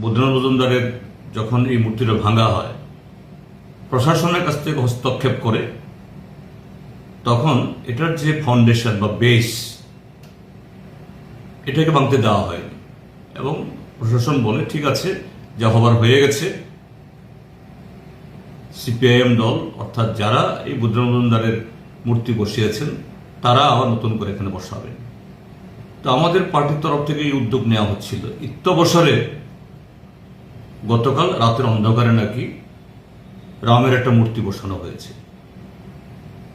বদ্রনাথ মজুমদারের যখন এই মূর্তিটা ভাঙা হয়, প্রশাসনের কাছ থেকে হস্তক্ষেপ করে তখন এটার যে ফাউন্ডেশন বা বেস এটাকে ভাঙতে দেওয়া হয়নি। এবং প্রশাসন বলে, ঠিক আছে, যা হবার হয়ে গেছে। সিপিআইএম দল, অর্থাৎ যারা এই বুদ্ধ মজুমদারের মূর্তি বসিয়েছেন, তারা আবার নতুন করে এখানে বসাবেন তো আমাদের পার্টির তরফ থেকে এই উদ্যোগ নেওয়া হচ্ছিল। ইত্যবসরে গতকাল রাতের অন্ধকারে নাকি রামের একটা মূর্তি বসানো হয়েছে।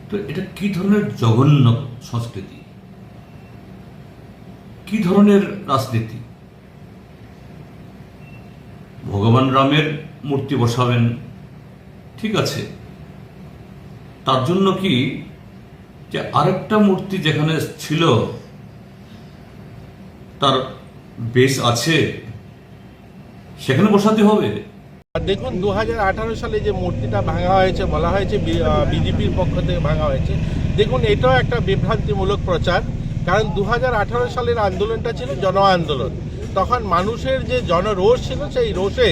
তো এটা কি ধরনের জঘন্য সংস্কৃতি? কি ধরনের রাজনীতি? ভগবান রামের মূর্তি বসাবেন, ঠিক আছে। তার জন্য কি যে আরেকটা মূর্তি যেখানে ছিল, তার বেশ আছে? সেখানে বসাতে হবে। দেখুন দু হাজার আঠারো সালে যে মূর্তিটা ভাঙা হয়েছে, বলা হয়েছে বিজেপির পক্ষ থেকে ভাঙা হয়েছে, দেখুন, এটাও একটা বিভ্রান্তিমূলক প্রচার, কারণ দু হাজার আঠারো সালের আন্দোলনটা ছিল জন আন্দোলন। তখন মানুষের যে জনরোষ ছিল, সেই রোষে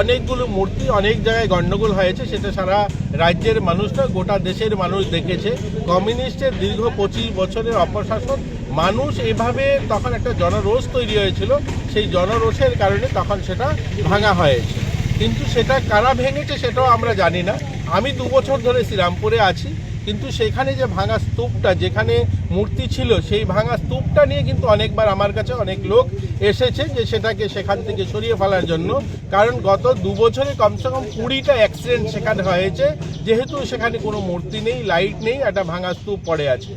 অনেকগুলো মূর্তি অনেক জায়গায় গণ্ডগোল হয়েছে, সেটা সারা রাজ্যের মানুষরা, গোটা দেশের মানুষ দেখেছে। কমিউনিস্টের দীর্ঘ পঁচিশ বছরের অপশাসন, মানুষ এভাবে তখন একটা জনরোষ তৈরি হয়েছিল সেই জনরোষের কারণে তখন সেটা ভাঙা হয়েছে। কিন্তু সেটা কারা ভেঙেছে সেটাও আমরা জানি না। আমি দু বছর ধরে শ্রীরামপুরে আছি, কিন্তু সেখানে যে ভাঙা স্তূপটা, যেখানে মূর্তি ছিল, সেই ভাঙা স্তূপটা নিয়ে কিন্তু অনেকবার আমার কাছে অনেক লোক এসেছে যে সেটাকে সেখান থেকে সরিয়ে ফেলার জন্য। কারণ গত দু বছরে কমসে কম কুড়িটা অ্যাক্সিডেন্ট সেখানে হয়েছে, যেহেতু সেখানে কোনো মূর্তি নেই লাইট নেই, একটা ভাঙা স্তূপ পড়ে আছে।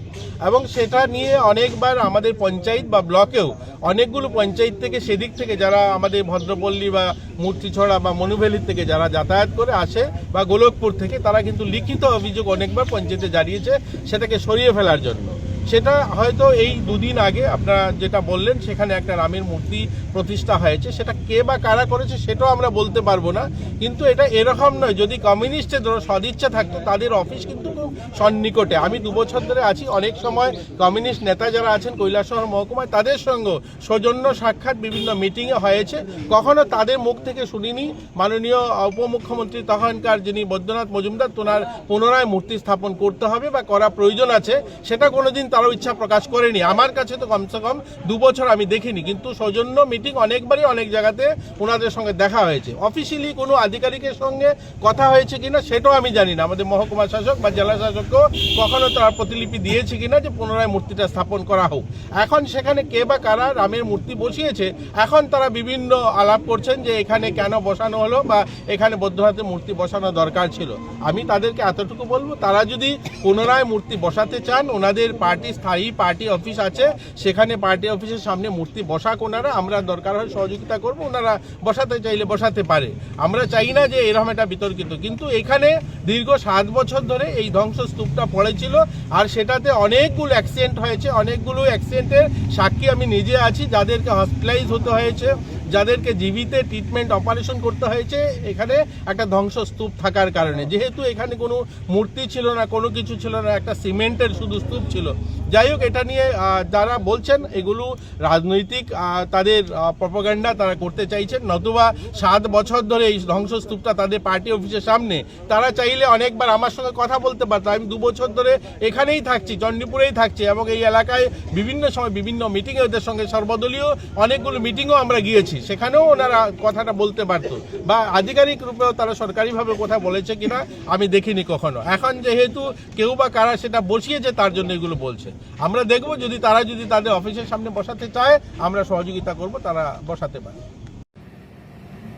এবং সেটা নিয়ে অনেকবার আমাদের পঞ্চায়েত বা ব্লকেও অনেকগুলো পঞ্চায়েত থেকে সেদিক থেকে যারা আমাদের ভদ্রপল্লী বা মূর্তিছড়া বা মনুভ্যালির থেকে যারা যাতায়াত করে আসে বা গোলকপুর থেকে, তারা কিন্তু লিখিত অভিযোগ অনেকবার পঞ্চায়েতে জানিয়েছে সেটাকে সরিয়ে ফেলার জন্য। সেটা হয়তো এই দুদিন আগে আপনারা যেটা বললেন, সেখানে একটা রামের মূর্তি প্রতিষ্ঠা হয়েছে। সেটা কে বা কারা করেছে সেটাও আমরা বলতে পারব না। কিন্তু এটা এরকম নয়, যদি কমিউনিস্টের ধরো সদিচ্ছা থাকতো, তাদের অফিস কিন্তু খুব সন্নিকটে। আমি দু বছর ধরে আছি, অনেক সময় কমিউনিস্ট নেতা যারা আছেন, কৈলাসহর মহকুমায়, তাদের সঙ্গে সৌজন্য সাক্ষাৎ বিভিন্ন মিটিংয়ে হয়েছে। কখনো তাদের মুখ থেকে শুনিনি। মাননীয় উপমুখ্যমন্ত্রী তখনকার যিনি বৈদ্যনাথ মজুমদার তোনার পুনরায় মূর্তি স্থাপন করতে হবে বা করা প্রয়োজন আছে। সেটা কোনোদিন তারাও ইচ্ছা প্রকাশ করেনি। আমার কাছে তো কমসে কম দু বছর আমি দেখিনি, কিন্তু সৌজন্য মিটিং অনেকবারই অনেক জায়গাতে ওনাদের সঙ্গে দেখা হয়েছে। অফিসিয়ালি কোনো আধিকারিকের সঙ্গে কথা হয়েছে কিনা সেটাও আমি জানি না। আমাদের মহকুমা শাসক বা জেলা শাসককেও কখনো তার প্রতিলিপি দিয়েছে কিনা যে পুনরায় মূর্তিটা স্থাপন করা হোক। এখন সেখানে কে বা কারা রামের মূর্তি বসিয়েছে, এখন তারা বিভিন্ন আলাপ করছেন যে এখানে কেন বসানো হলো বা এখানে বৌদ্ধনাথের মূর্তি বসানো দরকার ছিল। আমি তাদেরকে এতটুকু বলব, তারা যদি পুনরায় মূর্তি বসাতে চান, ওনাদের পার্টি স্থায়ী পার্টি অফিস আছে। সেখানে পার্টি অফিসের সামনে মূর্তি বসাক ওনারা। আমরা দরকার হয় সহযোগিতা করব। ওনারা বসাতে চাইলে বসাতে পারে। আমরা চাই না যে এরকম একটা বিতর্কিত। কিন্তু এখানে দীর্ঘ সাত বছর ধরে এই ধ্বংসস্তূপটা পড়েছিল। আর সেটাতে অনেকগুলো অ্যাক্সিডেন্ট হয়েছে। অনেকগুলো অ্যাক্সিডেন্টের সাক্ষী আমি নিজে আছি। যাদেরকে হসপিটালাইজ হতে হয়েছে। যাদেরকে জীবিতে ট্রিটমেন্ট অপারেশন করতে হয়েছে, এখানে একটা ধ্বংসস্তূপ থাকার কারণে। যেহেতু এখানে কোনো মূর্তি ছিল না, কোনো কিছু ছিল না, একটা সিমেন্টের শুধু স্তূপ ছিল। যাই হোক, এটা নিয়ে যারা বলছেন, এগুলো রাজনৈতিক তাদের প্রপাগান্ডা তারা করতে চাইছেন। নতুবা সাত বছর ধরে এই ধ্বংসস্তূপটা তাদের পার্টি অফিসের সামনে। তারা চাইলে অনেকবার আমার সঙ্গে কথা বলতে পারতো। আমি দু বছর ধরে এখানেই থাকছি চণ্ডীপুরেই থাকছি এবং এই এলাকায় বিভিন্ন সময় বিভিন্ন মিটিংয়ে ওদের সঙ্গে সর্বদলীয় অনেকগুলো মিটিংও আমরা গিয়েছি। সেখানেও ওনারা কথাটা বলতে পারতো বা আধিকারিক রূপেও তারা সরকারিভাবে কথা বলেছে কিনা, আমি দেখিনি কখনো। এখন যেহেতু কেউ বা কারা সেটা বসিয়েছে, তার জন্য এগুলো বলছে। আমরা দেখব, যদি তারা যদি তাদের অফিসের সামনে বসাতে চায়, আমরা সহযোগিতা করব, তারা বসাতে পারে।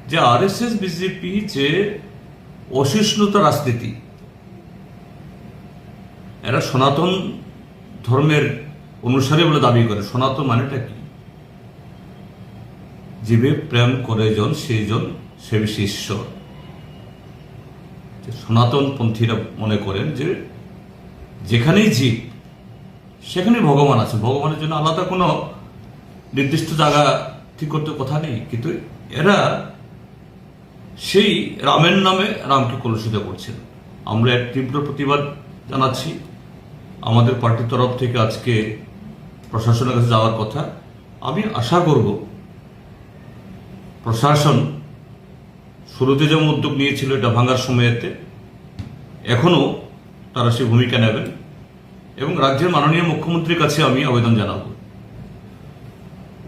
যে আরএসএস বিজেপি যে অসহিষ্ণুতা রাজনীতি, এরা সনাতন ধর্মের অনুসারী বলে দাবি করে। সনাতন মানেটা কি? জীবে প্রেম করে জন সেই জন সে ঈশ্বর সনাতন পন্থীরা মনে করেন যে যেখানেই জীব, সেখানেই ভগবান আছে। ভগবানের জন্য আলাদা কোনো নির্দিষ্ট জায়গা ঠিক করতে কথা নেই। কিন্তু এরা সেই রামের নামে রামকে কলুষিত করছেন। আমরা এক তীব্র প্রতিবাদ জানাচ্ছি। আমাদের পার্টির তরফ থেকে আজকে প্রশাসনের কাছে যাওয়ার কথা। আমি আশা করব প্রশাসন শুরুতে যেমন উদ্যোগ নিয়েছিল এটা ভাঙার সময়েতে, এখনও তারা সেই ভূমিকা নেবেন এবং রাজ্যের মাননীয় মুখ্যমন্ত্রীর কাছে আমি আবেদন জানাব।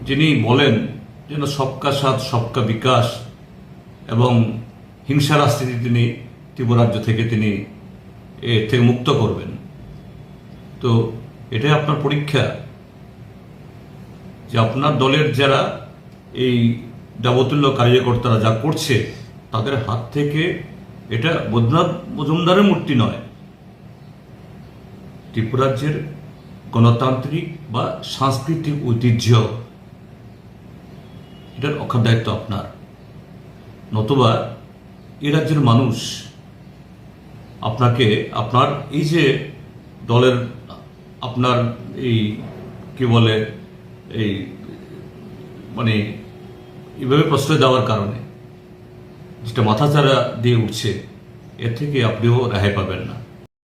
যিনি বলেন যেন সবকা সাথ, সবকা বিকাশ এবং হিংসা রাজনীতি তিনি ত্রিপুরাজ্য থেকে তিনি এ থেকে মুক্ত করবেন। তো এটাই আপনার পরীক্ষা। যে আপনার দলের যারা এই যাবতুল্য কার্যকর্তারা যা করছে, তাদের হাত থেকে এটা বৈদ্যনাথ মজুমদারের মূর্তি নয়। ত্রিপুরাজ্যের গণতান্ত্রিক বা সাংস্কৃতিক ঐতিহ্য, এটার অক্ষর দায়িত্ব আপনার। নতুবা এ রাজ্যের মানুষ আপনাকে, আপনার এই যে দলের আপনার এই কি বলে, এই মানে এইভাবে প্রশ্রয় দেওয়ার কারণে যেটা মাথাচাড়া দিয়ে উঠছে এর থেকে আপনিও রেহাই পাবেন না।